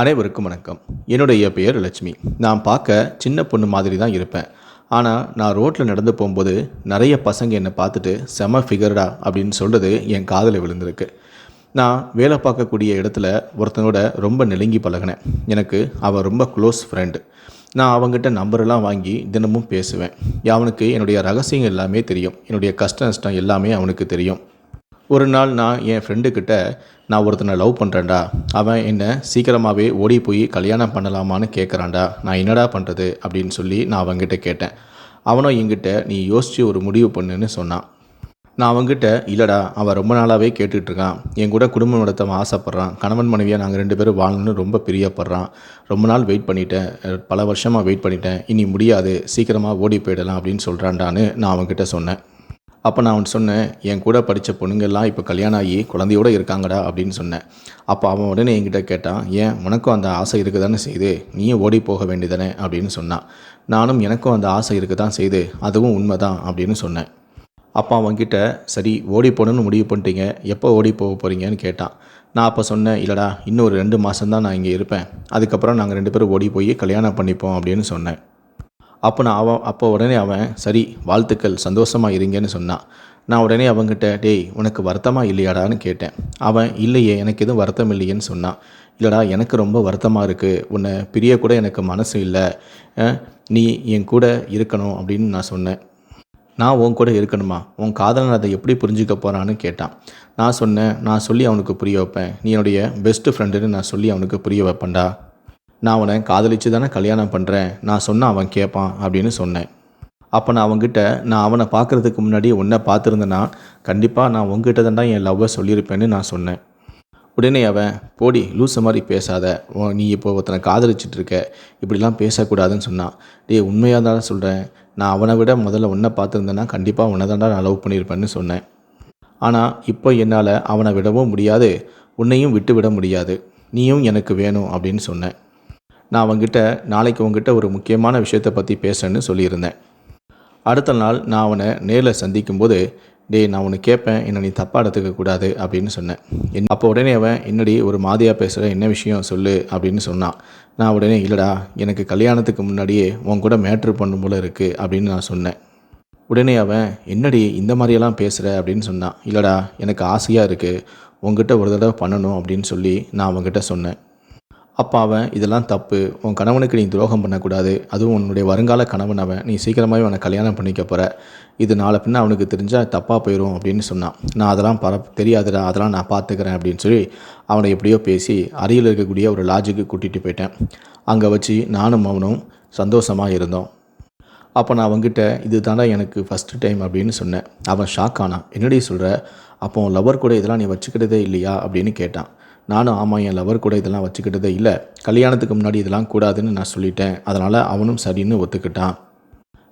அனைவருக்கும் வணக்கம். என்னுடைய பெயர் லட்சுமி. நான் பார்க்க சின்ன பொண்ணு மாதிரி தான் இருப்பேன். ஆனால் நான் ரோட்டில் நடந்து போகும்போது நிறைய பசங்க என்னை பார்த்துட்டு செம ஃபிகர்டா அப்படின்னு சொல்கிறது என் காதில் விழுந்திருக்கு. நான் வேலை பார்க்கக்கூடிய இடத்துல ஒருத்தனோட ரொம்ப நெருங்கி பழகினேன். எனக்கு அவன் ரொம்ப க்ளோஸ் ஃப்ரெண்டு நான் அவங்ககிட்ட நம்பரெல்லாம் வாங்கி தினமும் பேசுவேன். அவனுக்கு என்னுடைய ரகசியம் எல்லாமே தெரியும். என்னுடைய கஷ்ட நஷ்டம் எல்லாமே அவனுக்கு தெரியும். ஒரு நாள் நான் என் ஃப்ரெண்டுக்கிட்ட நான் ஒருத்தனை லவ் பண்ணுறேன்டா அவன் என்னை சீக்கிரமாகவே ஓடி போய் கல்யாணம் பண்ணலாமான்னு கேட்குறான்டா நான் என்னடா பண்ணுறது அப்படின்னு சொல்லி நான் அவன்கிட்ட கேட்டேன். அவனும் என்கிட்ட நீ யோசித்து ஒரு முடிவு பண்ணுன்னு சொன்னான். நான் அவன்கிட்ட இல்லைடா அவன் ரொம்ப நாளாகவே கேட்டுட்ருக்கான். என் கூட குடும்பம் நடத்த ஆசைப்பட்றான். கணவன் மனைவியாக நாங்கள் ரெண்டு பேரும் வாழணும்னு ரொம்ப பிரியப்படுறான். ரொம்ப நாள் வெயிட் பண்ணிட்டேன். பல வருஷமாக வெயிட் பண்ணிட்டேன். இனி முடியாது. சீக்கிரமாக ஓடி போயிடலாம் அப்படின்னு சொல்கிறான்டான்னு நான் அவன்கிட்ட சொன்னேன். அப்போ நான் அவன் சொன்னேன் என் கூட படித்த பொண்ணுங்கள்லாம் இப்போ கல்யாணம் ஆகி குழந்தையோட இருக்காங்கடா அப்படின்னு சொன்னேன். அப்போ அவன் உடனே என்கிட்ட கேட்டான் ஏன் உனக்கும் அந்த ஆசை இருக்க தானே செய்து? நீயும் ஓடி போக வேண்டியதானே? அப்படின்னு சொன்னான். நானும் எனக்கும் அந்த ஆசை இருக்க தான் செய்து அதுவும் உண்மை தான் அப்படின்னு சொன்னேன். அப்போ அவன்கிட்ட சரி ஓடி போகணுன்னு முடிவு பண்ணிட்டீங்க எப்போ ஓடி போக போகிறீங்கன்னு கேட்டான். நான் அப்போ சொன்னேன் இல்லைடா இன்னும் ஒரு ரெண்டு மாதம்தான் நான் இங்கே இருப்பேன். அதுக்கப்புறம் நாங்கள் ரெண்டு பேரும் ஓடி போய் கல்யாணம் பண்ணிப்போம் அப்படின்னு சொன்னேன். அப்போ நான் அவன் அப்போ உடனே அவன் சரி வாழ்த்துக்கள் சந்தோஷமாக இருங்கன்னு சொன்னான் நான் உடனே அவன்கிட்ட டேய் உனக்கு வருத்தமாக இல்லையாடான்னு கேட்டேன். அவன் இல்லையே எனக்கு எதுவும் வருத்தம் இல்லையேன்னு சொன்னான் இல்லைடா எனக்கு ரொம்ப வருத்தமாக இருக்குது உன்னை பிரிய கூட எனக்கு மனசு இல்லை. நீ என் கூட இருக்கணும் அப்படின்னு நான் சொன்னேன். நான் உன் கூட இருக்கணுமா? உன் காதலன் அதை எப்படி புரிஞ்சுக்க போகிறான்னு கேட்டான். நான் சொன்னேன் நான் சொல்லி அவனுக்கு புரிய வைப்பேன். நீ என்னுடைய பெஸ்ட்டு ஃப்ரெண்டுன்னு நான் சொல்லி அவனுக்கு புரிய வைப்பேன்டா. நான் அவனை காதலிச்சு தானே கல்யாணம் பண்ணுறேன் நான் சொன்ன அவன் கேட்பான் அப்படின்னு சொன்னேன். அப்போ நான் அவங்ககிட்ட நான் அவனை பார்க்குறதுக்கு முன்னாடி உன்னை பார்த்துருந்தேன்னா கண்டிப்பாக நான் உங்ககிட்ட தான் என் லவ்வை சொல்லியிருப்பேன்னு நான் சொன்னேன். உடனே அவன் போடி லூச மாதிரி பேசாத. நீ இப்போ ஒருத்தனை காதலிச்சிட்டு இருக்க. இப்படிலாம் பேசக்கூடாதுன்னு சொன்னான் டேய் உண்மையாக தான் சொல்கிறேன் நான் அவனை விட முதல்ல உன்னை பார்த்துருந்தேன்னா கண்டிப்பாக உன்னை தான்டா நான் லவ் பண்ணியிருப்பேன்னு சொன்னேன். ஆனால் இப்போ என்னால் அவனை விடவும் முடியாது. உன்னையும் விட்டு விட முடியாது. நீயும் எனக்கு வேணும் அப்படின்னு சொன்னேன். நான் அவன்கிட்ட நாளைக்கு உங்ககிட்ட ஒரு முக்கியமான விஷயத்தை பற்றி பேசுன்னு சொல்லியிருந்தேன். அடுத்த நாள் நான் அவனை நேரில் சந்திக்கும்போது டேய் நான் உனக்கு கேட்பேன் என்னை நீ தப்பாக எடுத்துக்க கூடாது அப்படின்னு சொன்னேன். என் அப்போ உடனே அவன் என்னடி ஒரு மாதியாக பேசுகிற என்ன விஷயம் சொல்லு அப்படின்னு சொன்னான். நான் உடனே இல்லைடா எனக்கு கல்யாணத்துக்கு முன்னாடியே உன் கூட மேட்ரு பண்ணும் போல இருக்குது அப்படின்னு நான் சொன்னேன். உடனே அவன் என்னடி இந்த மாதிரியெல்லாம் பேசுகிற அப்படின்னு சொன்னான். இல்லைடா எனக்கு ஆசையாக இருக்குது உங்ககிட்ட ஒரு தடவை பண்ணணும் அப்படின்னு சொல்லி நான் அவங்ககிட்ட சொன்னேன். அப்போ அவன் இதெல்லாம் தப்பு. உன் கணவனுக்கு நீ துரோகம் பண்ணக்கூடாது. அதுவும் உன்னுடைய வருங்கால கணவன் அவன். நீ சீக்கிரமாகவே அவனை கல்யாணம் பண்ணிக்க போகிற இது நாளை பின்ன அவனுக்கு தெரிஞ்சால் தப்பாக போயிடும் அப்படின்னு சொன்னான். நான் அதெல்லாம் பர தெரியாதுடா அதெல்லாம் நான் பார்த்துக்கிறேன் அப்படின்னு சொல்லி அவனை எப்படியோ பேசி அருகில் இருக்கக்கூடிய ஒரு லாட்ஜுக்கு கூட்டிகிட்டு போயிட்டேன். அங்கே வச்சு நானும் அவனும் சந்தோஷமாக இருந்தோம். அப்போ நான் அவங்ககிட்ட இது தானே எனக்கு ஃபஸ்ட்டு டைம் அப்படின்னு சொன்னேன். அவன் ஷாக் ஆனான். என்னடி சொல்கிற அப்போ லவர் கூட இதெல்லாம் நீ வச்சுக்கிட்டதே இல்லையா? அப்படின்னு கேட்டான். நானும் ஆமாம் என் லவர் கூட இதெல்லாம் வச்சுக்கிட்டதே இல்லை. கல்யாணத்துக்கு முன்னாடி இதெல்லாம் கூடாதுன்னு நான் சொல்லிட்டேன். அதனால் அவனும் சரின்னு ஒத்துக்கிட்டான்.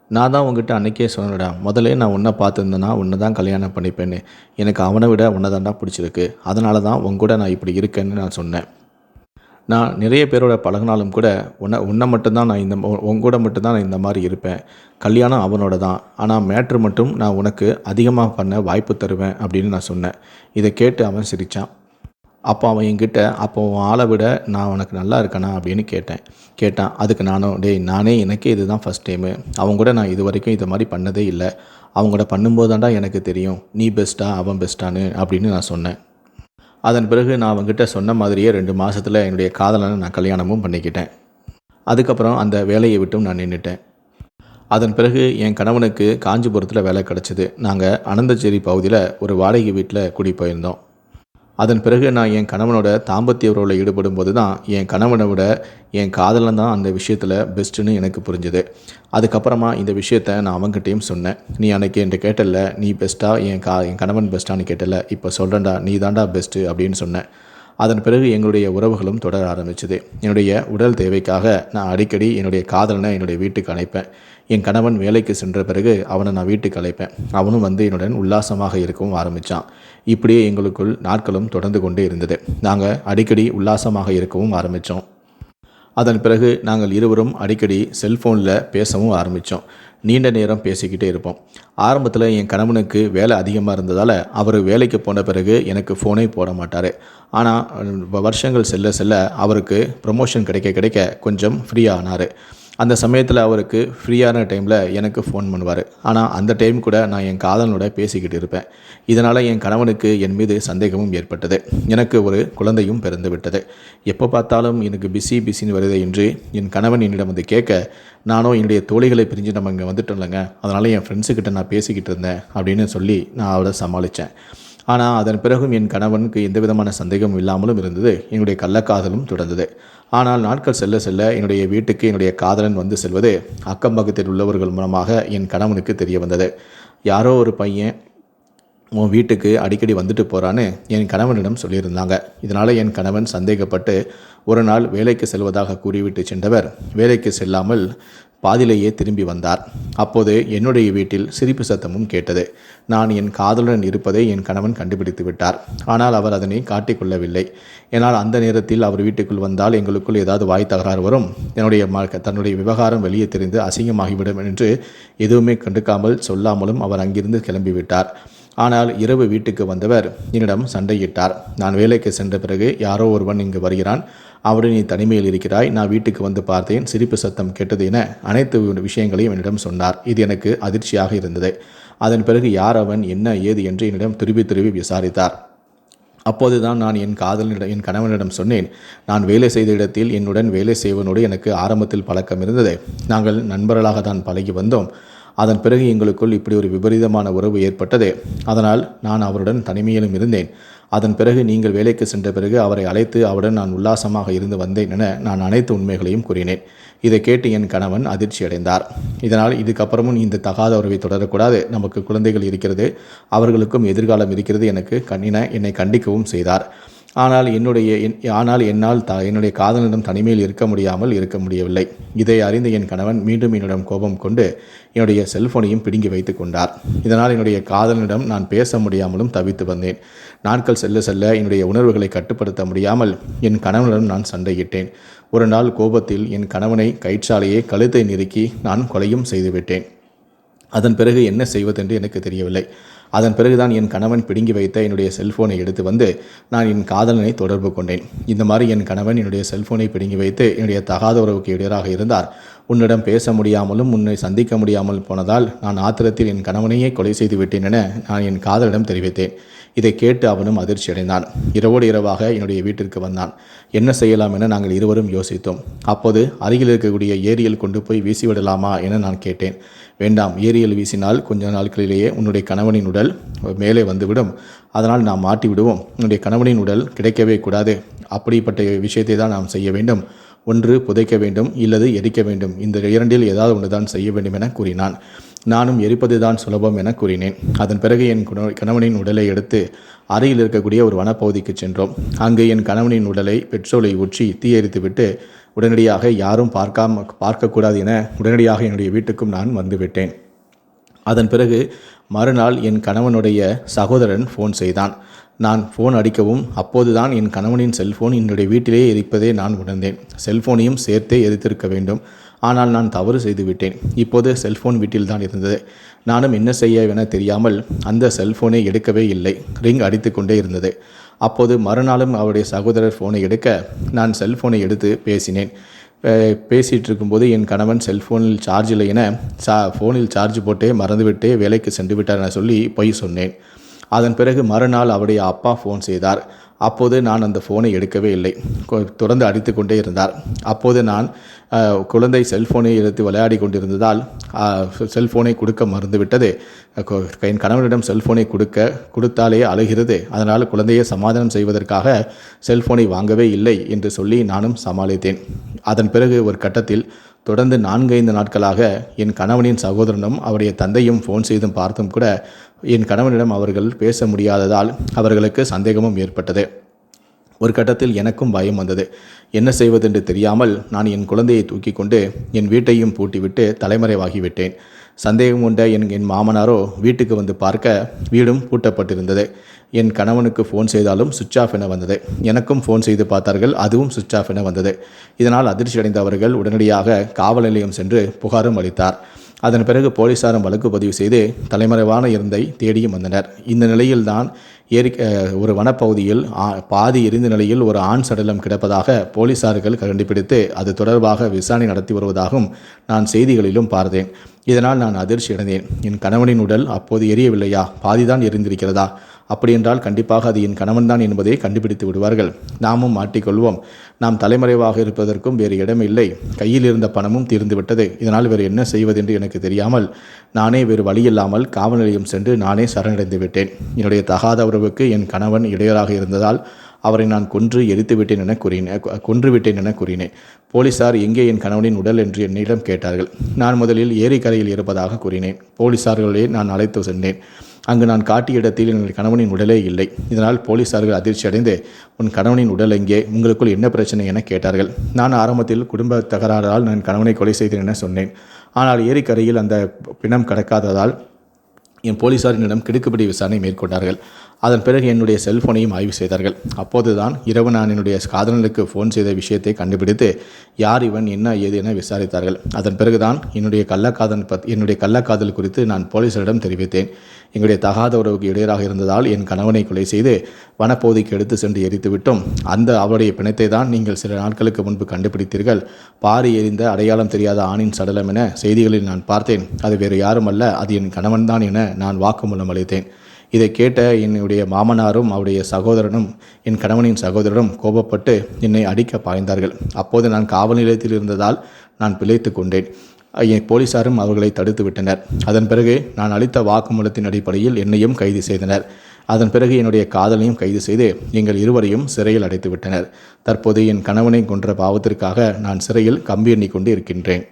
நான் தான் உங்ககிட்ட அன்னைக்கே சொன்னேடா முதல்ல நான் உன்னை பார்த்துருந்தேன்னா உன்னை தான் கல்யாணம் பண்ணிப்பேன்னு. எனக்கு அவனை விட உன்னை தாண்டா பிடிச்சிருக்கு. அதனால தான் உன் கூட நான் இப்படி இருக்கேன்னு நான் சொன்னேன். நான் நிறைய பேரோட பழகினாலும் கூட உன்னை உன்னை மட்டும்தான் நான் இந்த உ- உன் கூட மட்டும்தான் நான் இந்த மாதிரி இருப்பேன். கல்யாணம் அவனோட தான். ஆனால் மேட்ரு மட்டும் நான் உனக்கு அதிகமாக பண்ண வாய்ப்பு தருவேன் அப்படின்னு நான் சொன்னேன். இதை கேட்டு அவன் சிரித்தான் அப்போ அவன் என்கிட்ட அப்போ உன் ஆளை விட நான் உனக்கு நல்லா இருக்கேனா அப்படின்னு கேட்டேன். கேட்டான். அதுக்கு நானும் டேய் நானே எனக்கே இதுதான் ஃபஸ்ட் டைமு அவங்க கூட நான் இது வரைக்கும் இது மாதிரி பண்ணதே இல்லை. அவங்க கூட பண்ணும்போது தான்டா எனக்கு தெரியும். நீ பெஸ்ட்டா அவன் பெஸ்ட்டான்னு அப்படின்னு நான் சொன்னேன். அதன் பிறகு நான் அவங்ககிட்ட சொன்ன மாதிரியே ரெண்டு மாதத்தில் என்னுடைய காதலனை நான் கல்யாணமும் பண்ணிக்கிட்டேன். அதுக்கப்புறம் அந்த வேலையை விட்டும் நான் நின்றுட்டேன் அதன் பிறகு என் கணவனுக்கு காஞ்சிபுரத்தில் வேலை கிடச்சிது. நாங்கள் அனந்தச்சேரி பகுதியில் ஒரு வாடகை வீட்டில் குடி போயிருந்தோம். அதன் பிறகு நான் என் கணவனோட தாம்பத்திய உறவில் ஈடுபடும் போது தான் என் கணவனை விட என் காதலன் தான் அந்த விஷயத்தில் பெஸ்ட்டுன்னு எனக்கு புரிஞ்சுது. அதுக்கப்புறமா இந்த விஷயத்த நான் அவங்ககிட்டையும் சொன்னேன். நீ அன்றைக்கி என்கிட்ட கேட்டல நீ பெஸ்ட்டாக என் கா என் கணவன் பெஸ்ட்டான்னு கேட்டல இப்போ சொல்கிறேன்டா நீ தாண்டா பெஸ்ட்டு அப்படின்னு சொன்னேன். அதன் பிறகு எங்களுடைய உறவுகளும் தொடர ஆரம்பிச்சது. என்னுடைய உடல் தேவைக்காக நான் அடிக்கடி என்னுடைய காதலனை என்னுடைய வீட்டுக்கு அழைப்பேன். என் கணவன் வேலைக்கு சென்ற பிறகு அவனை நான் வீட்டுக்கு அழைப்பேன். அவனும் வந்து என்னுடன் உல்லாசமாக இருக்கவும் ஆரம்பித்தான் இப்படியே எங்களுக்குள் நாட்களும் தொடர்ந்து கொண்டே இருந்தது. நாங்கள் அடிக்கடி உல்லாசமாக இருக்கவும் ஆரம்பித்தோம். அதன் பிறகு நாங்கள் இருவரும் அடிக்கடி செல்ஃபோனில் பேசவும் ஆரம்பித்தோம். நீண்ட நேரம் பேசிக்கிட்டே இருப்போம். ஆரம்பத்தில் என் கணவனுக்கு வேலை அதிகமாக இருந்ததால் அவர் வேலைக்கு போன பிறகு எனக்கு ஃபோனே போட மாட்டார். ஆனால் வருஷங்கள் செல்ல செல்ல அவருக்கு ப்ரமோஷன் கிடைக்க கிடைக்க கொஞ்சம் ஃப்ரீயானார் அந்த சமயத்தில் அவருக்கு ஃப்ரீயான டைமில் எனக்கு ஃபோன் பண்ணுவார். ஆனால் அந்த டைம் கூட நான் என் காதலனோட பேசிக்கிட்டு இருப்பேன். இதனால் என் கணவனுக்கு என் மீது சந்தேகமும் ஏற்பட்டது. எனக்கு ஒரு குழந்தையும் பிறந்து விட்டது. எப்போ பார்த்தாலும் எனக்கு பிஸி பிஸின்னு வருது என்று என் கணவன் என்னிடம் வந்து கேட்க நானும் என்னுடைய தோழிகளை பிரிஞ்சு நம்ம இங்கே வந்துட்டோம் இல்லைங்க அதனால் என் ஃப்ரெண்ட்ஸுக்கிட்ட நான் பேசிக்கிட்டு இருந்தேன். அப்படின்னு சொல்லி நான் அவரை சமாளித்தேன் ஆனால் அதன் பிறகும் என் கணவனுக்கு எந்தவிதமான சந்தேகமும் இல்லாமலும் இருந்தது. என்னுடைய கள்ளக்காதலும் தொடர்ந்தது. ஆனால் நாட்கள் செல்ல செல்ல என்னுடைய வீட்டுக்கு என்னுடைய காதலன் வந்து செல்வது அக்கம் பக்கத்தில் உள்ளவர்கள் மூலமாக என் கணவனுக்கு தெரிய வந்தது. யாரோ ஒரு பையன் உன் வீட்டுக்கு அடிக்கடி வந்துட்டு போகிறான்னு என் கணவனிடம் சொல்லியிருந்தாங்க. இதனால் என் கணவன் சந்தேகப்பட்டு ஒரு நாள் வேலைக்கு செல்வதாக கூறிவிட்டு சென்றவர். வேலைக்கு செல்லாமல் பாதிலேயே திரும்பி வந்தார். அப்போது என்னுடைய வீட்டில் சிரிப்பு சத்தமும் கேட்டது. நான் என் காதலுடன் இருப்பதை என் கணவன் கண்டுபிடித்து விட்டார். ஆனால் அவர் அதனை காட்டிக்கொள்ளவில்லை. ஏனால் அந்த நேரத்தில் அவர் வீட்டுக்குள் வந்தால் எங்களுக்குள் ஏதாவது வாய் தகராறு வரும். என்னுடைய தன்னுடைய விவகாரம் வெளியே தெரிந்து அசிங்கமாகிவிடும் என்று எதுவுமே கண்டுக்காமல் சொல்லாமலும் அவர் அங்கிருந்து கிளம்பிவிட்டார். ஆனால் இரவு வீட்டுக்கு வந்தவர் என்னிடம் சண்டையிட்டார். நான் வேலைக்கு சென்ற பிறகு யாரோ ஒருவன் இங்கு வருகிறான். அவருடன் நீ தனிமையில் இருக்கிறாய் நான் வீட்டுக்கு வந்து பார்த்தேன் சிரிப்பு சத்தம் கேட்டது என அனைத்து விஷயங்களையும் என்னிடம் சொன்னார். இது எனக்கு அதிர்ச்சியாக இருந்தது. அதன் பிறகு யார் அவன் என்ன ஏது என்று என்னிடம் திருப்பி திருப்பி விசாரித்தார். அப்போதுதான் நான் என் காதலனிடம் என் கணவனிடம் சொன்னேன் நான் வேலை செய்த இடத்தில் என்னுடன் வேலை செய்வனோடு எனக்கு ஆரம்பத்தில் பழக்கம் இருந்தது. நாங்கள் நண்பர்களாக தான் பழகி வந்தோம். அதன் பிறகு எங்களுக்குள் இப்படி ஒரு விபரீதமான உறவு ஏற்பட்டது. அதனால் நான் அவருடன் தனிமையிலும் இருந்தேன். அதன் பிறகு நீங்கள் வேலைக்கு சென்ற பிறகு அவரை அழைத்து அவருடன் நான் உல்லாசமாக இருந்து வந்தேன் என நான் அனைத்து உண்மைகளையும் கூறினேன். இதை கேட்டு என் கணவன் அதிர்ச்சி அடைந்தார். இதனால் இதுக்கப்புறமும் இந்த தகாத உறவை தொடரக்கூடாது. நமக்கு குழந்தைகள் இருக்கிறது. அவர்களுக்கும் எதிர்காலம் இருக்கிறது எனக்கு கண்ணின என்னை கண்டிக்கவும் செய்தார். ஆனால் என்னுடைய ஆனால் என்னால் த என்னுடைய காதலனிடம் தனிமையில் இருக்க முடியாமல் இருக்க முடியவில்லை. இதை அறிந்த என் கணவன் மீண்டும் என்னிடம் கோபம் கொண்டு என்னுடைய செல்போனையும் பிடுங்கி வைத்து கொண்டார். இதனால் என்னுடைய காதலனிடம் நான் பேச முடியாமலும் தவித்து வந்தேன். நாட்கள் செல்ல செல்ல என்னுடைய உணர்வுகளை கட்டுப்படுத்த முடியாமல் என் கணவனிடம் நான் சண்டையிட்டேன். ஒரு நாள் கோபத்தில் என் கணவனை கயிற்றாலேயே கழுத்தை நெருக்கி நான் கொலையும் செய்துவிட்டேன் அதன் பிறகு என்ன செய்வதென்று எனக்கு தெரியவில்லை. அதன் பிறகுதான் என் கணவன் பிடுங்கி வைத்த என்னுடைய செல்ஃபோனை எடுத்து வந்து நான் என் காதலனை தொடர்பு கொண்டேன். இந்த மாதிரி என் கணவன் என்னுடைய செல்ஃபோனை பிடுங்கி வைத்து என்னுடைய தகாத உறவுக்கு இடையராக இருந்தார். உன்னிடம் பேச முடியாமலும் உன்னை சந்திக்க முடியாமல் போனதால் நான் ஆத்திரத்தில் என் கணவனையே கொலை செய்து விட்டேன் என நான் என் காதலிடம் தெரிவித்தேன். இதை கேட்டு அவனும் அதிர்ச்சி அடைந்தான் இரவோடு இரவாக என்னுடைய வீட்டிற்கு வந்தான். என்ன செய்யலாம் என நாங்கள் இருவரும் யோசித்தோம். அப்போது அருகில் இருக்கக்கூடிய ஏரியில் கொண்டு போய் வீசிவிடலாமா என நான் கேட்டேன். வேண்டாம் ஏரியில் வீசினால் கொஞ்ச நாட்களிலேயே உன்னுடைய கணவனின் உடல் மேலே வந்துவிடும். அதனால் நாம் மாட்டி விடுவோம் உன்னுடைய கணவனின் உடல் கிடைக்கவே கூடாது. அப்படிப்பட்ட விஷயத்தை தான் நாம் செய்ய வேண்டும். ஒன்று புதைக்க வேண்டும் இல்லது எரிக்க வேண்டும். இந்த இரண்டில் ஏதாவது ஒன்று தான் செய்ய வேண்டும் என கூறினான். நானும் எரிப்பதுதான் சுலபம் என கூறினேன். அதன் பிறகு என் கணவனின் உடலை எடுத்து அறையில் இருக்கக்கூடிய ஒரு வனப்பகுதிக்கு சென்றோம். அங்கு என் கணவனின் உடலை பெட்ரோலை ஊற்றி தீயரித்துவிட்டு உடனடியாக யாரும் பார்க்காம பார்க்கக்கூடாது என உடனடியாக என்னுடைய வீட்டுக்கும் நான் வந்துவிட்டேன். அதன் பிறகு மறுநாள் என் கணவனுடைய சகோதரன் ஃபோன் செய்தான். நான் ஃபோன் அடிக்கவும் அப்போதுதான் என் கணவனின் செல்ஃபோன் என்னுடைய வீட்டிலே எரிப்பதை நான் உணர்ந்தேன். செல்ஃபோனையும் சேர்த்தே எரித்திருக்க வேண்டும். ஆனால் நான் தவறு செய்துவிட்டேன். இப்போது செல்ஃபோன் வீட்டில் தான் இருந்தது. நானும் என்ன செய்ய என தெரியாமல் அந்த செல்ஃபோனை எடுக்கவே இல்லை. ரிங் அடித்து கொண்டே இருந்தது. அப்போது மறுநாளும் அவருடைய சகோதரர் ஃபோனை எடுக்க நான் செல்ஃபோனை எடுத்து பேசினேன். பேசிகிட்டு இருக்கும்போது என் கணவன் செல்ஃபோனில் சார்ஜ் இல்லை என சா ஃபோனில் சார்ஜ் போட்டே மறந்துவிட்டே வேலைக்கு சென்று விட்டார் என சொல்லி பொய் சொன்னேன். அதன் பிறகு மறுநாள் அவருடைய அப்பா ஃபோன் செய்தார். அப்போது நான் அந்த ஃபோனை எடுக்கவே இல்லை. தொடர்ந்து அடித்து கொண்டே இருந்தார். அப்போது நான் குழந்தை செல்ஃபோனை எடுத்து விளையாடி கொண்டிருந்ததால் செல்ஃபோனை கொடுக்க மறந்துவிட்டது. என் கணவனிடம் செல்ஃபோனை கொடுக்க கொடுத்தாலே அழுகிறது. அதனால் குழந்தையை சமாதானம் செய்வதற்காக செல்ஃபோனை வாங்கவே இல்லை என்று சொல்லி நானும் சமாளித்தேன். அதன் பிறகு ஒரு கட்டத்தில் தொடர்ந்து நான்கைந்து நாட்களாக என் கணவனின் சகோதரனும் அவருடைய தந்தையும் ஃபோன் செய்தும் பார்த்தும் கூட என் கணவனிடம் அவர்கள் பேச முடியாததால் அவர்களுக்கு சந்தேகமும் ஏற்பட்டது. ஒரு கட்டத்தில் எனக்கும் பயம் வந்தது. என்ன செய்வதென்று தெரியாமல் நான் என் குழந்தையை தூக்கி கொண்டு என் வீட்டையும் பூட்டிவிட்டு தலைமறைவாகிவிட்டேன். சந்தேகம் கொண்ட என் என் மாமனாரோ வீட்டுக்கு வந்து பார்க்க வீடும் பூட்டப்பட்டிருந்தது. என் கணவனுக்கு ஃபோன் செய்தாலும் சுவிட்ச் ஆஃப் என வந்தது. எனக்கும் ஃபோன் செய்து பார்த்தார்கள் அதுவும் சுவிட்ச் ஆஃப் என வந்தது. இதனால் அதிர்ச்சி அடைந்த அவர்கள் உடனடியாக காவல் நிலையம் சென்று புகாரும் அளித்தார். அதன் பிறகு போலீசாரும் வழக்கு பதிவு செய்து தலைமறைவான இருந்தை தேடியும் வந்தனர். இந்த நிலையில்தான் ஏரி ஒரு வனப்பகுதியில் பாதி எரிந்த நிலையில் ஒரு ஆண் சடலம் கிடப்பதாக போலீசார்கள் கண்டுபிடித்து அது தொடர்பாக விசாரணை நடத்தி வருவதாகவும் நான் செய்திகளிலும் பார்த்தேன். இதனால் நான் அதிர்ச்சி அடைந்தேன் என் கணவனின் உடல் அப்போது எரியவில்லையா? பாதிதான் எரிந்திருக்கிறதா? அப்படியென்றால் கண்டிப்பாக அது என் கணவன்தான் என்பதை கண்டுபிடித்து விடுவார்கள். நாமும் மாட்டிக்கொள்வோம். நாம் தலைமறைவாக இருப்பதற்கும் வேறு இடமில்லை கையில் இருந்த பணமும் தீர்ந்துவிட்டது இதனால் வேறு என்ன செய்வதென்று எனக்கு தெரியாமல் நானே வேறு வழியில்லாமல் காவல் நிலையம் சென்று நானே சரணடைந்து விட்டேன். என்னுடைய தகாத உறவுக்கு என் கணவன் இடையராக இருந்ததால் அவரை நான் கொன்று எரித்து விட்டேன் என கூறினேன். கொன்று விட்டேன் என கூறினேன். போலீசார் எங்கே என் கணவனின் உடல் என்று என்னிடம் கேட்டார்கள். நான் முதலில் ஏரிக்கரையில் இருப்பதாக கூறினேன். போலீசார்களே நான் அழைத்து சென்றேன். அங்கு நான் காட்டிய இடத்தில் என் கணவனின் உடலே இல்லை. இதனால் போலீசார்கள் அதிர்ச்சி அடைந்து உன் கணவனின் உடல் எங்கே? உங்களுக்குள் என்ன பிரச்சனை? என கேட்டார்கள். நான் ஆரம்பத்தில் குடும்ப தகராறால் நான் கணவனை கொலை செய்தேன் என சொன்னேன். ஆனால் ஏரிக்கரையில் அந்த பிணம் கடக்காததால் என் போலீசாரினிடம் கிடுக்குப்படி விசாரணை மேற்கொண்டார்கள். அதன் பிறகு என்னுடைய செல்போனையும் ஆய்வு செய்தார்கள். அப்போதுதான் இரவு நான் என்னுடைய காதலனுக்கு ஃபோன் செய்த விஷயத்தை கண்டுபிடித்து யார் இவன் என்ன ஏது என விசாரித்தார்கள். அதன் பிறகுதான் என்னுடைய கள்ளக்காதல் பத் என்னுடைய கள்ளக்காதல் குறித்து நான் போலீசாரிடம் தெரிவித்தேன். எங்களுடைய தகாத உறவுக்கு இடையராக இருந்ததால் என் கணவனை கொலை செய்து வனப்பகுதிக்கு எடுத்து சென்று எரித்துவிட்டோம். அந்த அவருடைய பிணத்தை தான் நீங்கள் சில நாட்களுக்கு முன்பு கண்டுபிடித்தீர்கள். பாரி எரிந்த அடையாளம் தெரியாத ஆணின் சடலம் என செய்திகளில் நான் பார்த்தேன். அது வேறு யாரும் அல்ல அது என் கணவன்தான் என நான் வாக்குமூலம் அளித்தேன். இதை கேட்ட என்னுடைய மாமனாரும் அவருடைய சகோதரனும் என் கணவனின் சகோதரரும் கோபப்பட்டு என்னை அடிக்க பாய்ந்தார்கள். அப்போது நான் காவல் நிலையத்தில் இருந்ததால் நான் பிழைத்து கொண்டேன். என் போலீசாரும் அவர்களை தடுத்து விட்டனர். அதன் பிறகு நான் அளித்த வாக்குமூலத்தின் அடிப்படையில் என்னையும் கைது செய்தனர். அதன் பிறகு என்னுடைய காதலையும் கைது செய்து எங்கள் இருவரையும் சிறையில் அடைத்து விட்டனர். தற்போது என் கணவனை கொன்ற பாவத்திற்காக நான் சிறையில் கம்பி எண்ணிக்கொண்டு இருக்கின்றேன்.